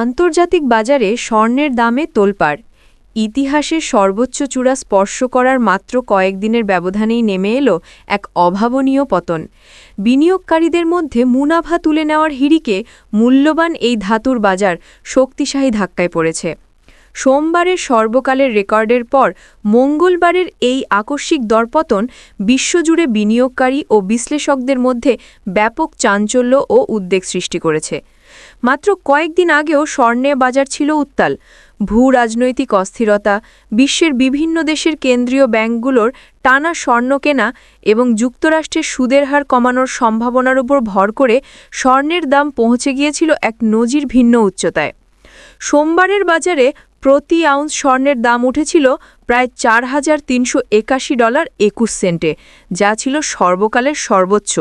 আন্তর্জাতিক বাজারে স্বর্ণের দামে তোলপাড়। ইতিহাসের সর্বোচ্চ চূড়া স্পর্শ করার মাত্র কয়েকদিনের ব্যবধানেই নেমে এলো এক অভাবনীয় পতন। বিনিয়োগকারীদের মধ্যে মুনাফা তুলে নেওয়ার হিড়িকে মূল্যবান এই ধাতুর বাজার শক্তিশালী ধাক্কায় পড়েছে। সোমবারের সর্বকালের রেকর্ডের পর মঙ্গলবারের এই আকস্মিক দরপতন বিশ্বজুড়ে বিনিয়োগকারী ও বিশ্লেষকদের মধ্যে ব্যাপক চাঞ্চল্য ও উদ্বেগ সৃষ্টি করেছে। মাত্র কয়েকদিন আগেও স্বর্ণের বাজার ছিল উত্তাল। ভূ রাজনৈতিক অস্থিরতা, বিশ্বের বিভিন্ন দেশের কেন্দ্রীয় ব্যাংকগুলোর টানা স্বর্ণ কেনা এবং যুক্তরাষ্ট্রের সুদের হার কমানোর সম্ভাবনার উপর ভর করে স্বর্ণের দাম পৌঁছে গিয়েছিল এক নজির ভিন্ন উচ্চতায়। সোমবারের বাজারে প্রতি আউন্স স্বর্ণের দাম উঠেছিল প্রায় চার হাজার তিনশো একাশি ডলার একুশ সেন্টে, যা ছিল সর্বকালের সর্বোচ্চ।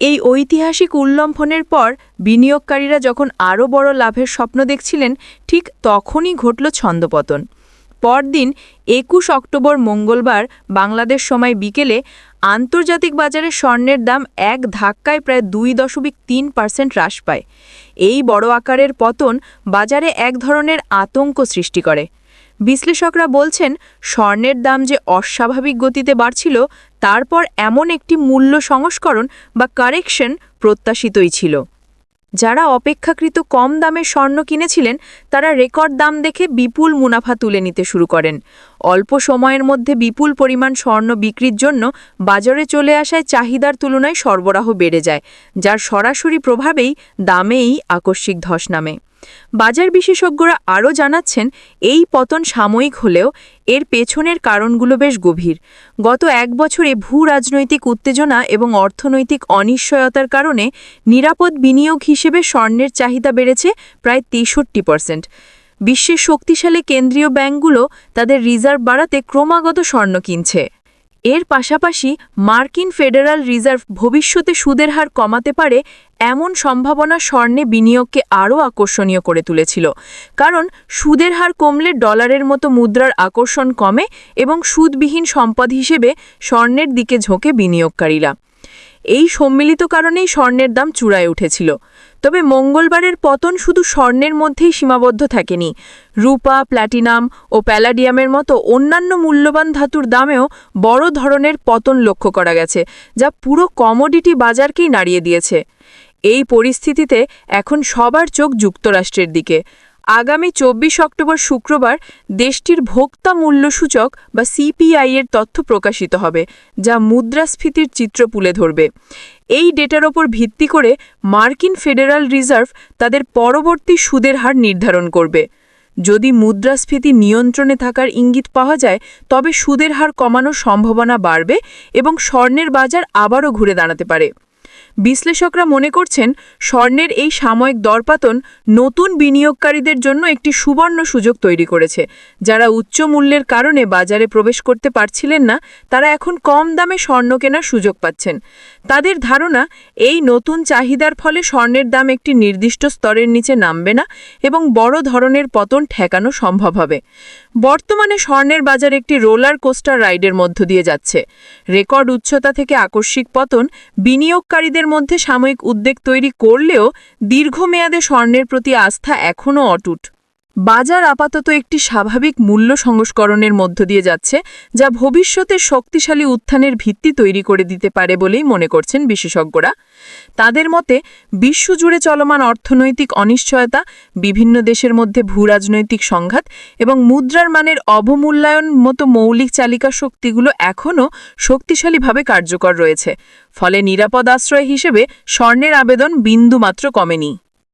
এই ঐতিহাসিক উল্লম্ফনের পর বিনিয়োগকারীরা যখন আরও বড় লাভের স্বপ্ন দেখছিলেন, ঠিক তখনই ঘটল ছন্দপতন। পরদিন একুশ অক্টোবর মঙ্গলবার বাংলাদেশ সময় বিকেলে আন্তর্জাতিক বাজারে স্বর্ণের দাম এক ধাক্কায় প্রায় দুই দশমিক তিন পার্সেন্ট হ্রাস পায়। এই বড় আকারের পতন বাজারে এক ধরনের আতঙ্ক সৃষ্টি করে। বিশ্লেষকরা বলছেন, স্বর্ণের দাম যে অস্বাভাবিক গতিতে বাড়ছিল, তারপর এমন একটি মূল্য সংস্করণ বা কারেকশন প্রত্যাশিতই ছিল। যারা অপেক্ষাকৃত কম দামে স্বর্ণ কিনেছিলেন, তারা রেকর্ড দাম দেখে বিপুল মুনাফা তুলে নিতে শুরু করেন। অল্প সময়ের মধ্যে বিপুল পরিমাণ স্বর্ণ বিক্রির জন্য বাজারে চলে আসায় চাহিদার তুলনায় সরবরাহ বেড়ে যায়, যার সরাসরি প্রভাবেই দামেই আকস্মিক ধস নামে। বাজার বিশেষজ্ঞরা আরও জানাচ্ছেন, এই পতন সাময়িক হলেও এর পেছনের কারণগুলো বেশ গভীর। গত এক বছরে ভূ রাজনৈতিক উত্তেজনা এবং অর্থনৈতিক অনিশ্চয়তার কারণে নিরাপদ বিনিয়োগ হিসেবে স্বর্ণের চাহিদা বেড়েছে প্রায় তেষট্টি পার্সেন্ট। বিশ্বের শক্তিশালী কেন্দ্রীয় ব্যাংকগুলো তাদের রিজার্ভ বাড়াতে ক্রমাগত স্বর্ণ কিনছে। এর পাশাপাশি মার্কিন ফেডারাল রিজার্ভ ভবিষ্যতে সুদের হার কমাতে পারে এমন সম্ভাবনা স্বর্ণে বিনিয়োগকে আরও আকর্ষণীয় করে তুলেছিল। কারণ সুদের হার কমলে ডলারের মতো মুদ্রার আকর্ষণ কমে এবং সুদবিহীন সম্পদ হিসেবে স্বর্ণের দিকে ঝোঁকে বিনিয়োগকারীরা। এই সম্মিলিত কারণেই স্বর্ণের দাম চূড়ায় উঠেছিল। তবে মঙ্গলবারের পতন শুধু স্বর্ণের মধ্যেই সীমাবদ্ধ থাকেনি। রূপা, প্ল্যাটিনাম ও প্যালাডিয়ামের মতো অন্যান্য মূল্যবান ধাতুর দামেও বড় ধরনের পতন লক্ষ্য করা গেছে, যা পুরো কমোডিটি বাজারকেই নাড়িয়ে দিয়েছে। এই পরিস্থিতিতে এখন সবার চোখ যুক্তরাষ্ট্রের দিকে। আগামী চব্বিশ অক্টোবর শুক্রবার দেশটির ভোক্তা মূল্যসূচক বা সিপিআই এর তথ্য প্রকাশিত হবে, যা মুদ্রাস্ফীতির চিত্র তুলে ধরবে। এই ডেটার ওপর ভিত্তি করে মার্কিন ফেডারাল রিজার্ভ তাদের পরবর্তী সুদের হার নির্ধারণ করবে। যদি মুদ্রাস্ফীতি নিয়ন্ত্রণে থাকার ইঙ্গিত পাওয়া যায়, তবে সুদের হার কমানোর সম্ভাবনা বাড়বে এবং স্বর্ণের বাজার আবারও ঘুরে দাঁড়াতে পারে। বিশ্লেষকরা মনে করছেন, স্বর্ণের এই সাময়িক দরপাতন নতুন বিনিয়োগকারীদের জন্য একটি সুবর্ণ সুযোগ তৈরি করেছে। যারা উচ্চ মূল্যের কারণে বাজারে প্রবেশ করতে পারছিলেন না, তারা এখন কম দামে স্বর্ণ কেনার সুযোগ পাচ্ছেন। তাদের ধারণা, এই নতুন চাহিদার ফলে স্বর্ণের দাম একটি নির্দিষ্ট স্তরের নিচে নামবে না এবং বড় ধরনের পতন ঠেকানো সম্ভব হবে। বর্তমানে স্বর্ণের বাজার একটি রোলার কোস্টার রাইডের মধ্য দিয়ে যাচ্ছে। রেকর্ড উচ্চতা থেকে আকস্মিক পতন বিনিয়োগকারীদের মধ্যে সাময়িক উদ্বেগ তৈরি করলেও দীর্ঘমেয়াদে স্বর্ণের প্রতি আস্থা এখনও অটুট। বাজার আপাতত একটি স্বাভাবিক মূল্য সংস্করণের মধ্য দিয়ে যাচ্ছে, যা ভবিষ্যতে শক্তিশালী উত্থানের ভিত্তি তৈরি করে দিতে পারে বলেই মনে করছেন বিশেষজ্ঞরা। তাদের মতে, বিশ্বজুড়ে চলমান অর্থনৈতিক অনিশ্চয়তা, বিভিন্ন দেশের মধ্যে ভূরাজনৈতিক সংঘাত এবং মুদ্রার মানের অবমূল্যায়ন মতো মৌলিক চালিকা শক্তিগুলো এখনও শক্তিশালীভাবে কার্যকর রয়েছে, ফলে নিরাপদ আশ্রয় হিসেবে স্বর্ণের আবেদন বিন্দুমাত্র কমেনি।